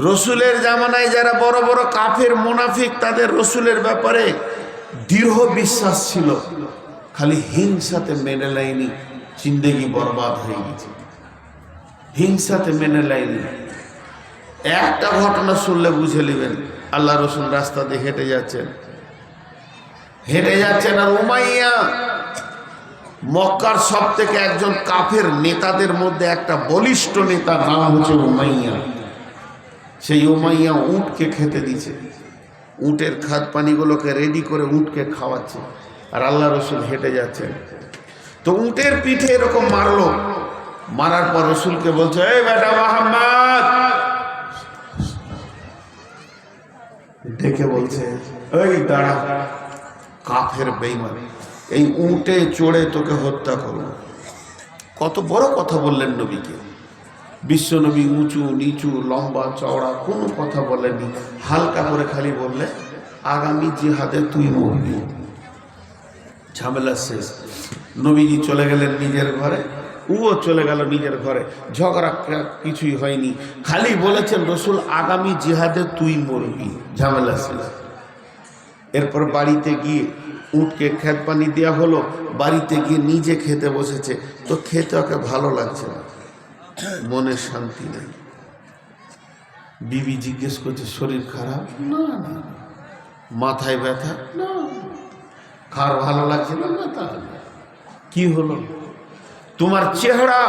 রসুলের জামানায় যারা বড় বড় কাফের মোনাফিক, তাদের রসুলের ব্যাপারে দৃঢ় বিশ্বাস ছিল। খালি হিংসাতে মেনে লাইনি জিন্দেগি বরবাদ হয়ে গেছে। হিংসাতে মেনে লাইনি একটা ঘটনা শুনলে বুঝে নেবেন, আল্লাহ রসুল রাস্তা দিয়ে হেঁটে যাচ্ছেন। হেঁটে যাচ্ছেন আর উমাইয়া মক্কার সব থেকে একজন কাফের নেতাদের মধ্যে একটা বলিষ্ঠ নেতার নাম হচ্ছে উমাইয়া। সেই উমাইয়া উটকে খেতে দিছে উটের খাদ পানিগুলোকে রেডি করে উটকে খাওয়াচ্ছে আর আল্লাহ রসুল হেঁটে যাচ্ছেন। তো উটের পিঠে এরকম মারলো। মারার পর রসুলকে বলছে, এই বেটা মোহাম্মদ! ডেকে বলছে, এই দাঁড়া, কাফের বেইমান এই উটে চড়ে তোকে হত্যা করব। কত বড় কথা বললেন নবীকে। বিশ্বনবী উঁচু, নিচু, লম্বা, চওড়া, কোনো কথা বলেনি হালকা করে খালি বললে, আগামী জিহাদে তুই মরবি। ঝামেলা শেষ। নবীজি চলে গেলেন নিজের ঘরে। উও চলে গেল নিজের ঘরে। ঝগড়া কিছুই হয়নি। খালি বলেছেন, রসুল, আগামী জিহাদে তুই মরবি। ঝামেলা শেষ। এরপর বাড়িতে গিয়ে উটকে খেত পানি দেওয়া হলো। বাড়িতে গিয়ে নিজে খেতে বসেছে। তো খেতে ওকে ভালো লাগছে না। মনে শান্তি নেই। বিবি জিজ্ঞেস করছে শরীর খারাপ? না না মাথায় ব্যথা? না। খাওয়ার ভালো লাগছে না? তাহলে কি হলো? তোমার চেহারা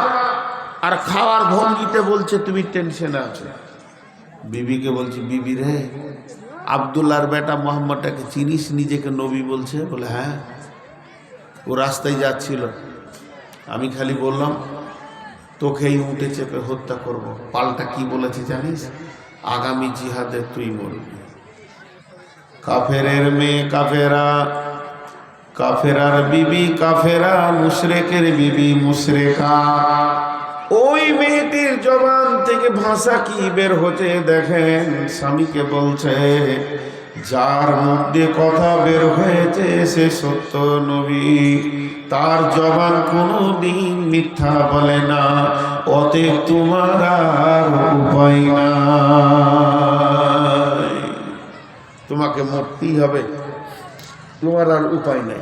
আর খাওয়ার ভঙ্গিতে বলছে তুমি টেনশনে আছো। বিবিকে বলছি বিবি রে আবদুল্লাহর বেটা মোহাম্মদটাকে চিনিস? নিজেকে নবী বলছে? বলে হ্যাঁ। ও রাস্তায় যাচ্ছিল। আমি খালি বললাম তোকে এই উঠে চেপে হত্যা করব। পাল্টা কি বলেছে জানিস? আগামী জিহাদে তুই মরবি। কাফেরের মেয়ে কাফেরা, কাফেরার বিবি কাফেরা, মুশরেকের বিবি মুশরেকা। ওই মেয়েটির জবান থেকে ভাষা কি বের হচ্ছে দেখেন? স্বামীকে বলছে যার মধ্যে কথা বের হয়েছে সে সত্য নবী। তার জবান কোনো দিন মিথ্যা বলে না, অতএব তোমার আর উপায় নাই। তোমাকে মরতেই হবে, তোমার আর উপায় নাই।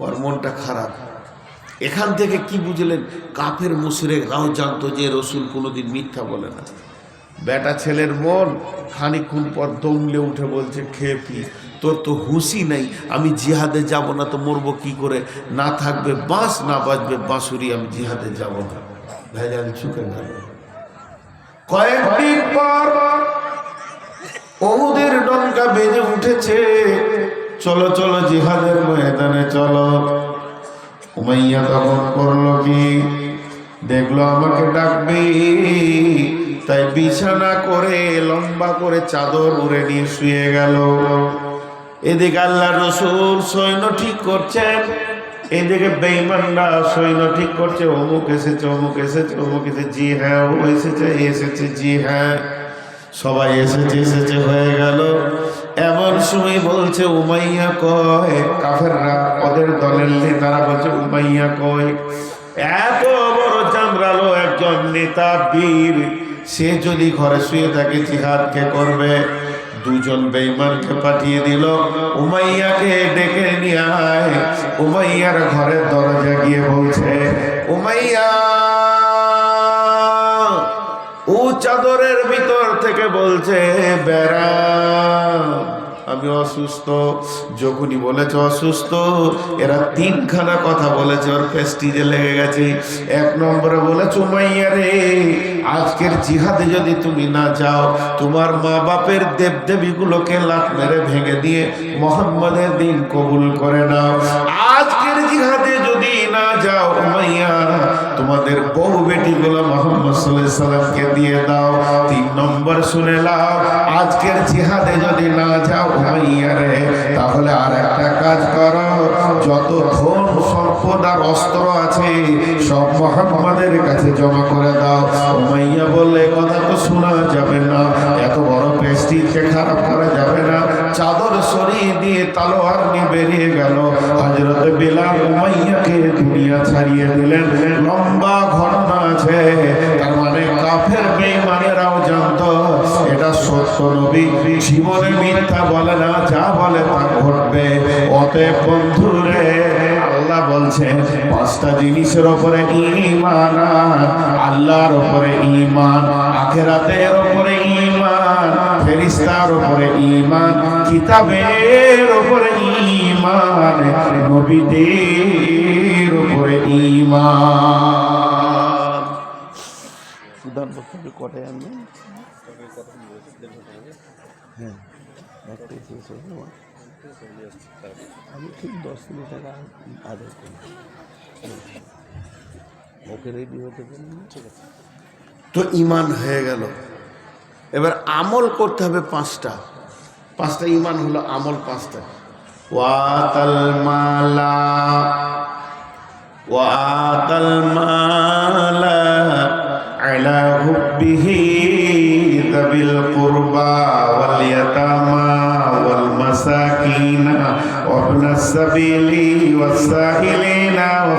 ওর মনটা খারাপ। এখান থেকে কি বুঝলেন? কাফের মুশরেকরাও জানতো যে রসুল কোনোদিন মিথ্যা বলে না। বেটা ছেলের মন খানিক্ষণ পর দমলে উঠে বলছে, খেয়ে পি। তোর তো হুঁশি নাই। আমি জিহাদে যাব না তো মরবো কি করে? না থাকবে বাঁশ, না বাজবে বাঁশুরি, আমি জিহাদে যাব না। ভেজাল চুকে গেল। কয়েকদিন পর ওদের ডঙ্কা বেজে উঠেছে। চলো চলো জিহাদের ময়দানে, চলো। উমাইয়া তখন করল কি? দেখল আমাকে ডাকবে। তাই বিছানা করে লম্বা করে চাদর উড়ে নিয়ে শুয়ে গেল। এদিকে আল্লাহ রসুল সৈন্য ঠিক করছেন, এদিকে বেইমানরা সৈন্য ঠিক করছে, অমুক এসেছে অমুক এসেছে অমুক এসেছে, জি হ্যাঁ ও এসেছে এসেছে, জি হ্যাঁ। সবাই এসেছে এসেছে, হয়ে গেল। এমন সময় বলছে, উমাইয়া কয়, কাফেররা ওদের দলের নেতারা বলছে, উমাইয়া কয়, এত বড় চামড়ালো একজন নেতা বীর সে যদি ঘরে শুয়ে থাকে, জিহাদ কে করবে? দুজন বেইমানকে পাঠিয়ে দিল। উমাইয়াকে ডেকে নিয়ে আয়। উমাইয়ার ঘরের দরজা গিয়ে বলছে, উমাইয়া, ও চাদরের ভিতর থেকে বলছে, বেড়া আমি অসুস্থ। যখনই বলেছে অসুস্থ, এরা তিনখানা কথা বলেছে, ওর পেস্টিজে লেগে গেছে। এক নম্বরে বলেছে, উমাইয়া রে, আজকের জিহাদে যদি তুমি না যাও, তোমার মা বাপের দেবদেবীগুলোকে লাত মেরে ভেঙে দিয়ে মোহাম্মদের দিন কবুল করে নাও। আজকের জিহাদে যদি না যাও, উমাইয়া, তোমাদের বহু বেটিগুলো সাল্লামকে দিয়ে দাও। তিন নম্বর শুনে লাও, আজকের জিহাদে যদি না যাও রে, তাহলে আর একটা কাজ করো। যত ধন, সম্পদ আর অস্ত্র আছে, সব মোহাম্মদের কাছে জমা করে দাও। উমাইয়া বললে, কথা তো শোনা যাবে না, এত বড় প্রেস্টিজকে খারাপ করা যাবে না। চাদর সরিয়ে দিয়ে তালোয়ার নিয়ে বেরিয়ে গেল। হজরত বিলাল উমাইয়াকে দুনিয়া ছাড়িয়ে দিলেন। লম্বা ঘটনা আছে কাফের বেঈমানেরাও জানতো নবী জীবনে মিথ্যা বলে না, যা বলে তা ঘটবে অতএব বন্ধুরে, আল্লাহ বলছেন, পাঁচটা জিনিসের ওপরে ঈমান আন। আল্লাহর ওপরে ঈমান, আখেরাতের ওপরে ঈমান, ফেরেশতার ওপরে ঈমান, কিতাবের ওপরে ঈমান, নবীদের ওপরে ঈমান কটায় আনবেন? হ্যাঁ। আমি ঠিক দশ মিনিট টাকা আদায় করি। ওকে রেডি হতে ঠিক আছে। তো ইমান হয়ে গেল। এবার আমল করতে হবে পাঁচটা। পাঁচটা ইমান হলো আমল পাঁচটা। ওয়াতাল মালা ওয়াতাল মালা। আলা হুব্বিহি যাবিল কুরবা ওয়াল ইয়াতামা ওয়াল মাসাকিন ওয়াবনাস সাবিলি ওয়াস সাইলিনা ওয়া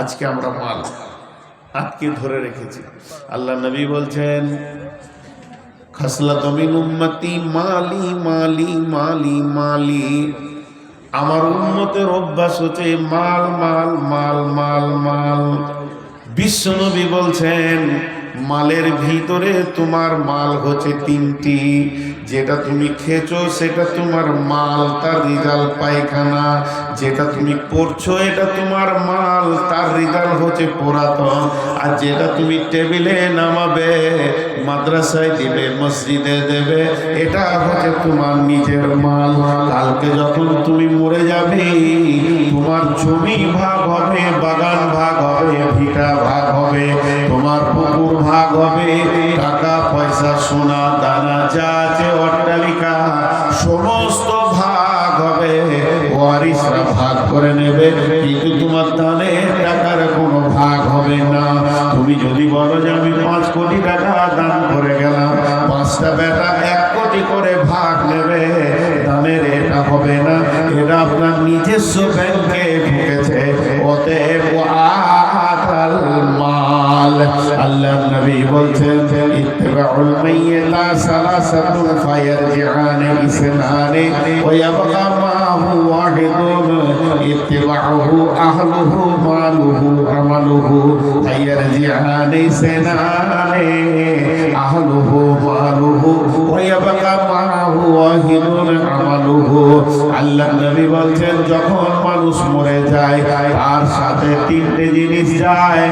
আজকে আমরা মাল আটকে ধরে রেখেছি। আল্লাহ নবী বলছেন খাসলা তমিন উম্মতি মালি মালি মালি মালি। আমার উন্মতের অভ্যাস হচ্ছে মাল মাল মাল মাল মাল। বিশ্বনবী বলছেন মালের ভিতরে তোমার মাল হচ্ছে তিনটি। যেটা তুমি খেয়েছো, সেটা তোমার মাল, তার রিজাল্ট পায়খানা। যেটা তুমি পড়ছো, এটা তোমার মাল, তার রিজাল্ট হচ্ছে পুরাতন। আর যেটা তুমি টেবিলে নামাবে, মাদ্রাসায় দিবে, মসজিদে দেবে, এটা হচ্ছে তোমার নিজের মাল। কালকে যখন তুমি মরে যাবে, তোমার জমি ভাগ হবে, বাগান ভাগ হবে, ভিটা ভাগ হবে। ভাগ হবে টাকা, পয়সা, সোনা, দানা, যা আছে অট্টালিকা, সমস্ত ভাগ হবে। ওয়ারিসরা ভাগ করে নেবে। কিন্তু তোমার দানে টাকার কোনো ভাগ হবে না। তুমি যদি বলো যে আমি পাঁচ কোটি টাকা দান করে গেলাম, পাঁচটা বেটা এক কোটি করে ভাগ নেবে। দানের এটা হবে না। এটা আপনার নিজস্ব ব্যাংকে ঢুকেছে। অতএব আতাল মাল আল্লাহ নবী বলছেন ইত্তিবাউল মাইয়িতা সালাসাতুন ফায়ারজিআন ইসনানে ওয়া ইয়াবকা মাহু ওয়াহিদুন ইত্তিবাউহু আহলুহু মালুহু আমালুহু ইসনানে আহলুহু মালুহু ওয়া ইয়াবকা মাহু ওয়াহিদুন আমালুহু আল্লাহ নবী বলছেন, যখন মানুষ মরে যায়, তার সাথে তিনটে জিনিস যায়,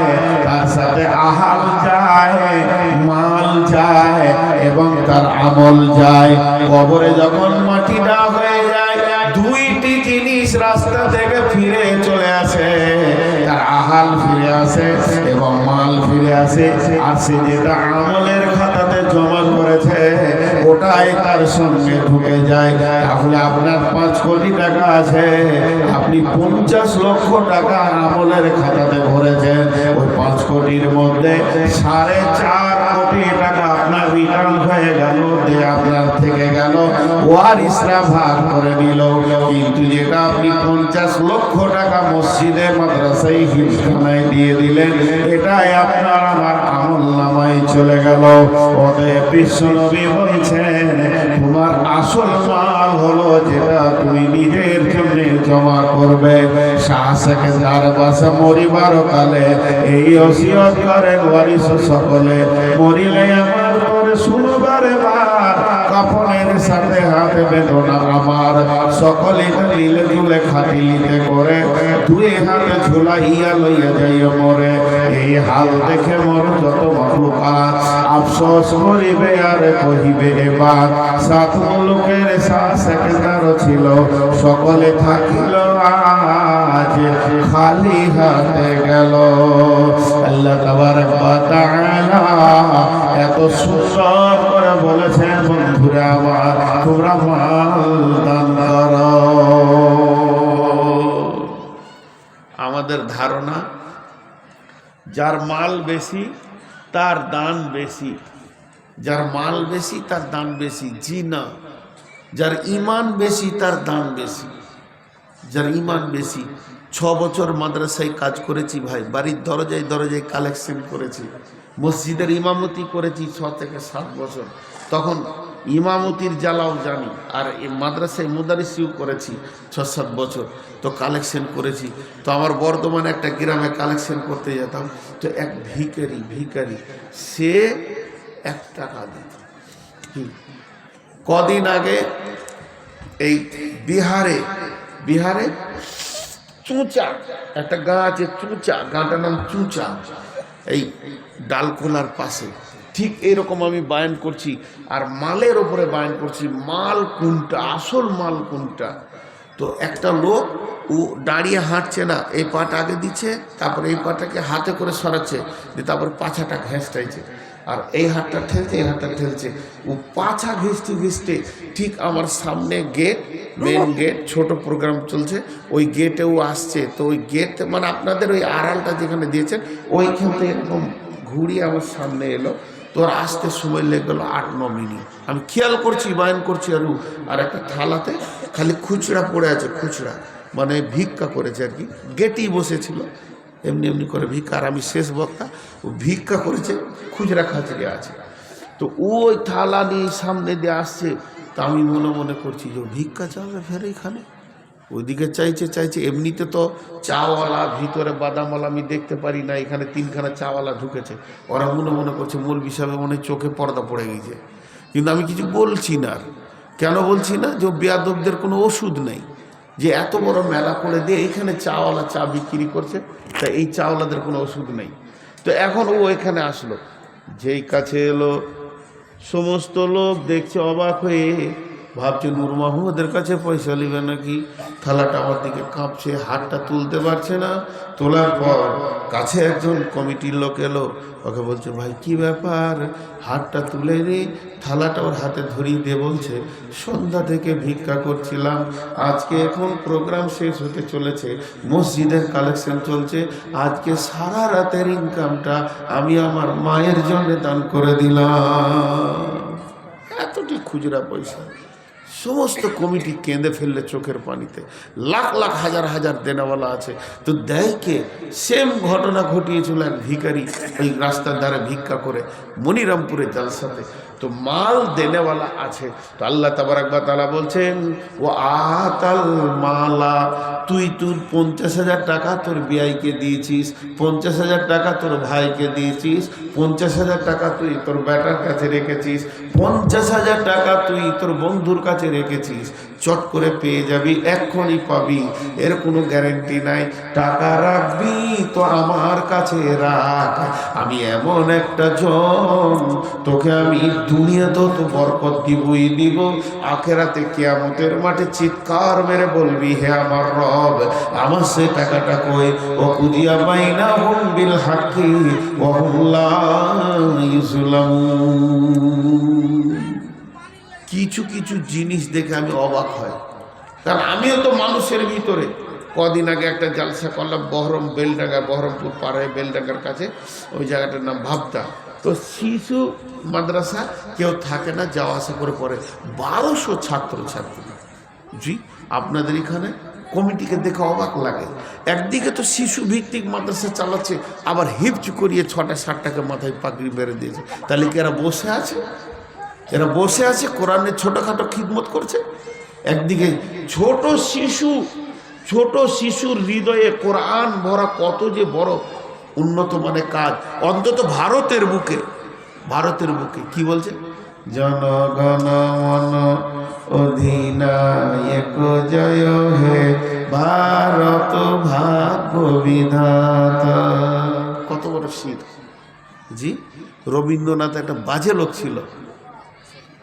তার সাথে আহার যায় মাল যায় এবং তার আমল যায় কবরে যখন মাটিটা হয়ে যায়। দুইটি জিনিস রাস্তা থেকে মাল ফিরে আসে, আর সে যেটা আমলের খাতাতে জমা করেছে, ওটাই তার সঙ্গে ঢুকে যায়। তাহলে আপনার পাঁচ কোটি টাকা আছে, আপনি পঞ্চাশ লক্ষ টাকা আমলের খাতাতে ভরেছেন। ওই পাঁচ কোটির মধ্যে সাড়ে চার কোটি টাকা আপনার রিটার্ন হয়ে গেল, দিয়ে আপনার ওয়ারিসরা ভাগ করে নিল। কিন্তু যেটা আপনি পঞ্চাশ লক্ষ টাকা মসজিদে, মাদ্রাসায় হিমখানায় দিয়ে দিলেন, এটাই আপনার আমার আমল নামায় চলে গেল। অতএব বিশ্বনবী তোমার আসল মাল হলো যেটা তুমি নিজের জন্য জমা করবে। শাহ সেকেন্দার বাসা মরিবার কালে এই ওসিয়ত করেন ওয়ারিস সকলে। মরিলে আমার পরে শুনবার বার কাপড়ের সাথে হাতে বেদনা আমার। সকলে লীলে তুলে খাটিলিতে করে, দুই হাতে ঝুলাইয়া লইয়া যাইয়া মরে। এই হাল দেখে মোর যত মহলুকাত আফসোস করিবে আর কহিবে এবার। সাত মুলুকের শ্বাস একদার ছিল, সকলে থাকিল আজ, খালি হাতে গেল। আল্লাহ তাবারক ওয়া এত সুন্দর করে বলেছেন, বন্ধুরা আমার। আমাদের ধারণা, যার মাল বেশি, তার দান বেশি। যার মাল বেশি, তার দান বেশি। জি না। যার ইমান বেশি, তার দান বেশি। যার ইমান বেশি। ছ বছর মাদ্রাসায় কাজ করেছি ভাই, বাড়ির দরজায় দরজায় কালেকশন করেছি। মসজিদের ইমামতি করেছি ছ থেকে সাত বছর। তখন ইমামতির জ্বালাও জানি। আর এই মাদ্রাসায় মুদারিসিও করেছি ছ সাত বছর। তো কালেকশন করেছি। তো আমার বর্ধমানে একটা গ্রামে কালেকশন করতে যেতাম। তো এক ভিকারি ভিকারি সে এক টাকা দিত। কদিন আগে এই বিহারে বিহারে চুঁচা, একটা গা আছে চুঁচা, গাঁটার নাম চুঁচা। এই ডালখোলার পাশে। ঠিক এইরকম আমি বায়ান করছি, আর মালের ওপরে বায়ন করছি, মাল কোনটা, আসল মাল কোনটা? তো একটা লোক, ও দাঁড়িয়ে হাঁটছে না, এই পাটা আগে দিচ্ছে, তারপরে এই পাটাকে হাতে করে সরাচ্ছে, দিয়ে তারপর পাছাটা ঘেঁষটাইছে। আর এই হাতটা ঠেলছে, এই হাতটা ঠেলছে। ও পাছা ঘিসতে ঘিসতে ঠিক আমার সামনে গেট মেন গেট ছোট প্রোগ্রাম চলছে, ওই গেটেও আসছে। তো ওই গেট মানে আপনাদের ওই আড়ালটা যেখানে দিয়েছেন, ওইখান থেকে এরকম ঘুরিয়ে আমার সামনে এলো। তোর আসতে সময় লেগে গেলো আট, ন মিনিট। আমি খেয়াল করছি বায়ন করছি, আর আর একটা থালাতে খালি খুচরা পড়ে আছে, খুচরা। মানে ভিক্ষা করেছে আর কি। গেটেই বসেছিল। এমনি এমনি করে ভিক্ষা। আর আমি শেষ বক্তা, ও ভিক্ষা করেছে, খুচরা খাচরে আছে। তো ওই থালা নিয়ে সামনে দিয়ে আসছে। তা আমি মনে মনে করছি যে ভিক্ষা চাবে ফের এখানে? ওইদিকে চাইছে চাইছে, এমনিতে তো চাওয়ালা, ভিতরে বাদামওয়ালা আমি দেখতে পারি না, এখানে তিনখানা চাওয়ালা ঢুকেছে। ওরা মনে মনে করছে মূল বিষয়ে মনে চোখে পর্দা পড়ে গেছে। কিন্তু আমি কিছু বলছি না কেন বলছি না? যে বেয়াদবদের কোনো ওষুধ নেই। যে এত বড় মেলা করে দিয়ে এইখানে চাওয়ালা চা বিক্রি করছে, তা এই চাওয়ালাদের কোনো ওষুধ নেই। তো এখন ও এখানে আসলো। যেই কাছে এলো, সমস্ত লোক দেখছে অবাক হয়ে ভাবছে নূর মাহমুদের কাছে পয়সা নেবে নাকি? থালাটা আমার দিকে কাঁপছে, হাতটা তুলতে পারছে না। তোলার পর কাছে একজন কমিটির লোক এলো, ওকে বলছে, ভাই, কি ব্যাপার? হাতটা তুলে নি, থালাটা ওর হাতে ধরিয়ে দিয়ে বলছে। সন্ধ্যা থেকে ভিক্ষা করছিলাম। আজকে এখন প্রোগ্রাম শেষ হতে চলেছে, মসজিদের কালেকশন চলছে। আজকে সারা রাতের ইনকামটা আমি আমার মায়ের জন্য দান করে দিলাম। এতটি খুচরা পয়সা। সমস্ত কমিটি কেঁদে ফেললে চোখের পানিতে। লাখ লাখ হাজার হাজার দেনাওয়ালা আছে। তো দেয়কে সেম ঘটনা ঘটিয়েছিল এক ভিকারি ওই রাস্তার দ্বারা ভিক্ষা করে মনিরামপুরে জালসাতে। তো মাল দেনেওয়ালা আছে। তো আল্লাহ তাবার একবার তালা বলছেন ও আতাল মালা তুই তোর পঞ্চাশ হাজার টাকা তোর বিআইকে দিয়েছিস, পঞ্চাশ হাজার টাকা তোর ভাইকে দিয়েছিস, পঞ্চাশ হাজার টাকা তুই তোর ব্যাটার কাছে রেখেছিস, পঞ্চাশ হাজার টাকা তুই তোর বন্ধুর কাছে রেখেছিস চট করে পেয়ে যাবি, এক্ষুনি পাবি। এর কোনো গ্যারেন্টি নাই। টাকা রাখবি, তো আমার কাছে রাখ। আমি এমন একটা জন, তোকে আমি দুনিয়াতেও তো বরকত দিবই দিব। আখেরাতে কিয়ামতের মাঠে চিৎকার মেরে বলবি, হে আমার রব, আমার সে টাকাটা কই? ও কুদিয়া বাইনা হুম বিল হাকি ও হুম লা ইউজলামুন কিছু কিছু জিনিস দেখে আমি অবাক হয় কারণ আমিও তো মানুষের ভিতরে। কদিন আগে একটা জালসা করলাম, বহরম বেলডাঙ্গা বহরমপুর পাড়ায় বেলডাঙ্গার কাছে। ওই জায়গাটার নাম ভাবতা। তো শিশু মাদ্রাসা কেউ থাকে না, যাওয়া আসা করে পড়ে। বারোশো ছাত্র ছাত্রী জি, আপনাদের এখানে কমিটিকে দেখে অবাক লাগে। একদিকে তো শিশু ভিত্তিক মাদ্রাসা চালাচ্ছে, আবার হিপচ করিয়ে ছটা ষাটটাকে মাথায় পাগড়ি বেড়ে দিয়েছে। তাহলে কি এরা বসে আছে? এরা বসে আছে, কোরআনের ছোটোখাটো খিদমত করছে। একদিকে ছোট শিশু, ছোট শিশুর হৃদয়ে কোরআন ভরা কত যে বড় উন্নত মানের কাজ। অন্তত ভারতের বুকে ভারতের বুকে। কি বলছে? জনগণ মন অধিনায়ক জয় হে ভারত ভাগ্য কত বড় শীত। জি, রবীন্দ্রনাথ একটা বাজে লোক ছিল।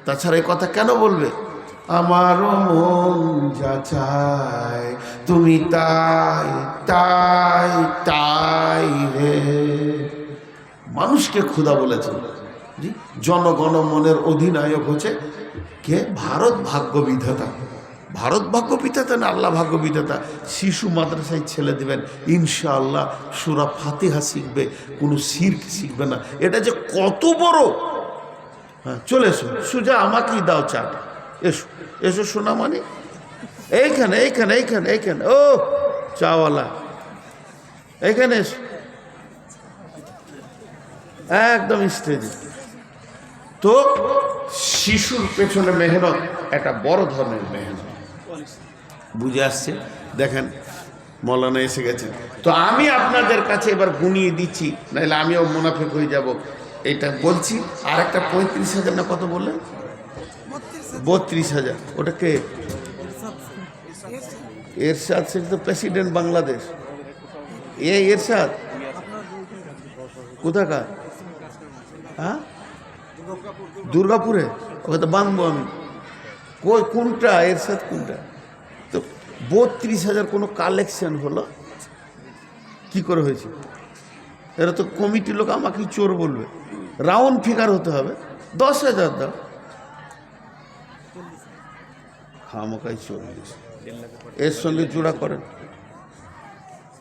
তাছাড়া এই কথা কেন বলবে? আমারও মন যা চায়, তুমি তাই তাই তাই রে। মানুষকে ক্ষুধা বলেছেন জনগণ মনের অধিনায়ক হচ্ছে কে? ভারত ভাগ্য বিধাতা ভারত ভাগ্য বিধাতা না আল্লাহ ভাগ্য বিধাতা শিশু মাদ্রাসায় ছেলে দিবেন, ইনশাআল্লাহ সুরা ফাতিহা শিখবে, কোনো সির্ক শিখবে না। এটা যে কত বড় হ্যাঁ চলে এসো, সুজা আমাকেই দাও চাট এসো এসো সোনা মানে এইখানে এইখানে এইখানে এইখানে। ও, চাওয়ালা। এইখানে এসো। একদম স্টেজে তো, শিশুর পেছনে মেহনত, একটা বড় ধরনের মেহনত। বুঝে আসছে? দেখেন, মৌলানা এসে গেছেন। তো আমি আপনাদের কাছে এবার গুনিয়ে দিচ্ছি, নাহলে আমিও মুনাফেক হয়ে যাব। এটা বলছি আর একটা পঁয়ত্রিশ হাজার না কত বললেন? বত্রিশ হাজার। ওটা কে? এরশাদ শেখ তো প্রেসিডেন্ট বাংলাদেশ। এ এরশাদ? কোথাকার? হ্যাঁ? দুর্গাপুরে? ওকে তো বাঁধবো আমি। কই, কোনটা? এরশাদ কোনটা? তো বত্রিশ হাজার কোনো কালেকশন হলো? কি করে হয়েছে? এরা তো কমিটির লোক, আমাকে চোর বলবে। রাউন্ড ফিগার হতে হবে। দশ হাজার দাও। খামোকাই চল্লিশ এর সঙ্গে জোড়া করেন।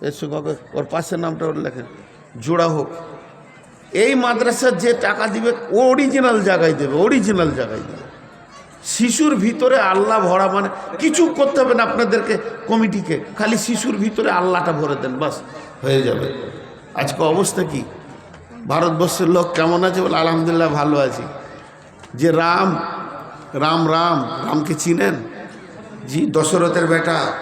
এর সঙ্গে ওর পাশের নামটা ওর লেখেন। জোড়া হোক। এই মাদ্রাসার যে টাকা দিবে অরিজিনাল জায়গায় দেবে অরিজিনাল জায়গায় দেবে। শিশুর ভিতরে আল্লাহ ভরা মানে কিছু করতে হবে না আপনাদেরকে কমিটিকে। খালি শিশুর ভিতরে আল্লাহটা ভরে দেন, বাস। হয়ে যাবে। আজকে অবস্থা কি? ভারতবর্ষের লোক কেমন আছে বলে আলহামদুলিল্লাহ ভালো আছি। যে রাম রাম রাম, রামকে চিনেন? জি, দশরথের বেটা,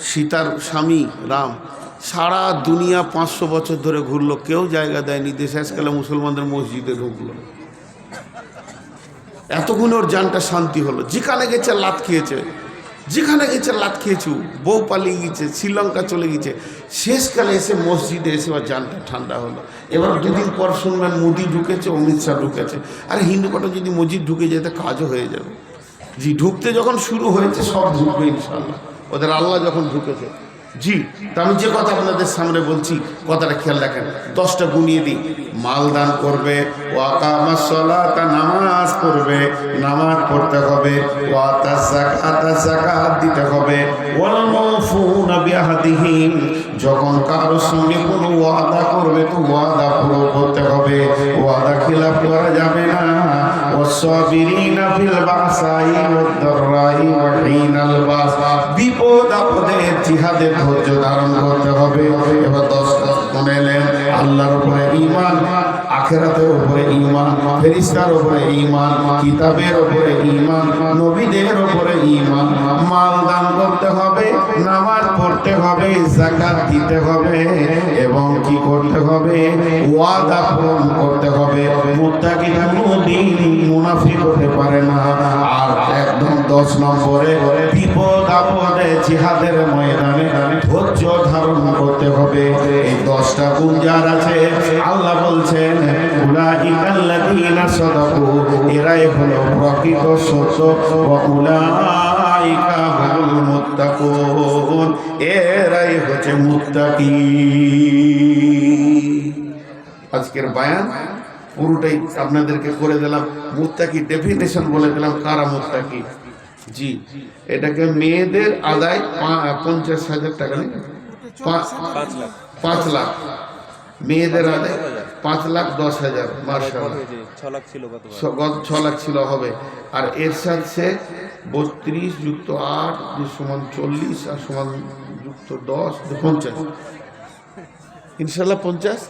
সীতার স্বামী, রাম। সারা দুনিয়া পাঁচশো বছর ধরে ঘুরলো, কেউ জায়গা দেয়নি। আজকালে মুসলমানদের মসজিদে ঢুকলো। এতক্ষণ ওর জানটা শান্তি হলো। যেখানে গেছে লাত খেয়েছে। যেখানে গেছে লাত খেয়েছু, বউ পালিয়ে গেছে, শ্রীলঙ্কা চলে গেছে, শেষকালে এসে মসজিদে এসে বা জানটা ঠান্ডা হলো। এবার দুদিন পর শুনবেন মোদি ঢুকেছে, অমিত শাহ ঢুকেছে। আর হিন্দু কটা যদি মসজিদ ঢুকে যেতে কাজও হয়ে যাবে। জি, ঢুকতে যখন শুরু হয়েছে, সব ঢুকবে ইনশাল্লাহ ওদের আল্লাহ যখন ঢুকেছে জি, তা আমি যে কথা আপনাদের সামনে বলছি, কথাটা খেয়াল রাখেন। দশটা গুনিয়ে দিই। মাল দান করবে নামাজ পড়বে, নামাজ পড়তে হবে ওয়াতা দিতে হবে। যখন কারোর সঙ্গে কোনো ওয়াদা করবে, তো ওয়াদা পুরো করতে হবে। ওয়াদা খিলাফ করা যাবে ফিল বাসাই ওয়াদ-দাররাই ওয়া হিনাল বাস বিপদ আপদে জিহাদে ধৈর্য ধারণ করতে হবে। এবার দশ দশ শুনেলেন আল্লাহর উপরে ঈমান, আখেরাতের উপরে ঈমান ফেরেশতার উপরে ঈমান, কিতাবের উপরে ঈমান, নবীদের উপরে ঈমান। মাল দান করতে হবে, নামাজ পড়তে হবে, যাকাত দিতে হবে, এবং কি করতে হবে? ওয়াদা পূরণ করতে হবে দশ নম্বরে, বিপদ আপদে জিহাদের ময়দানে ধৈর্য ধারণ করতে হবে। এই দশটা গুণ যার আছে, আল্লাহ বলছেন এরাই হলো প্রকৃত সত্য এরাই হচ্ছে মুত্তাকি। আজকের বায়ান, পুরোটাই আপনাদেরকে করে দিলাম। মুত্তাকি ডেফিনেশন বলে দিলাম, কারা মুত্তাকি? জি। এটাকে মেয়েদের আদায় পঞ্চাশ হাজার টাকা নেই। পাঁচ লাখ। মেয়েদের আদায় পাঁচ লাখ দশ হাজার মার্শাল ছ লাখ ছিল হবে। আর এর সাথে বত্রিশ যুক্ত আট সমান চল্লিশ আর সমান যুক্ত দশ পঞ্চাশ। ইনশাল্লাহ পঞ্চাশ?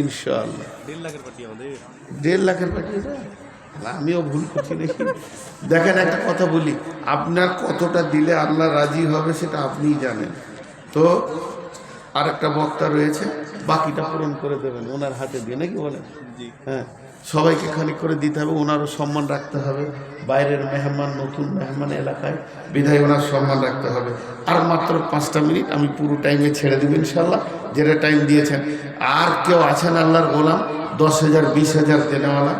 ইনশাল্লাহ। দেড় লাখের পার্টি আমাদের। দেড় লাখের? না, আমিও ভুল করছি নাকি? দেখেন একটা কথা বলি আপনার কতটা দিলে আল্লাহ রাজি হবে সেটা আপনিই জানেন। তো আর একটা বক্তা রয়েছে বাকিটা পূরণ করে দেবেন ওনার হাতে দিয়ে নাকি বলেন? হ্যাঁ সবাইকে খানিক করে দিতে হবে ওনারও সম্মান রাখতে হবে বাইরের মেহমান নতুন মেহমান এলাকায় বিধায় ওনার সম্মান রাখতে হবে। আর মাত্র পাঁচটা মিনিট আমি পুরো টাইমে ছেড়ে দেবো ইনশাল্লাহ যেটা টাইম দিয়েছেন। আর কেউ আছেন আল্লাহর গোলাম দশ হাজার বিশ হাজার দেনেওয়ালা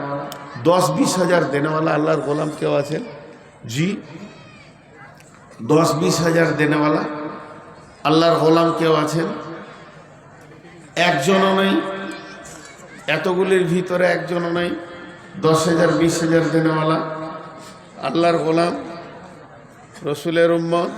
দশ বিশ হাজার দেনেওয়ালা আল্লাহর গোলাম কেউ আছেন? জি। দশ বিশ হাজার দেনেওয়ালা আল্লাহর গোলাম কেউ আছেন? একজনও নেই। এতগুলির ভিতরে একজনও নেই। দশ হাজার, বিশ হাজার দেনেওয়ালা আল্লাহর গোলাম, রসুলের উম্মত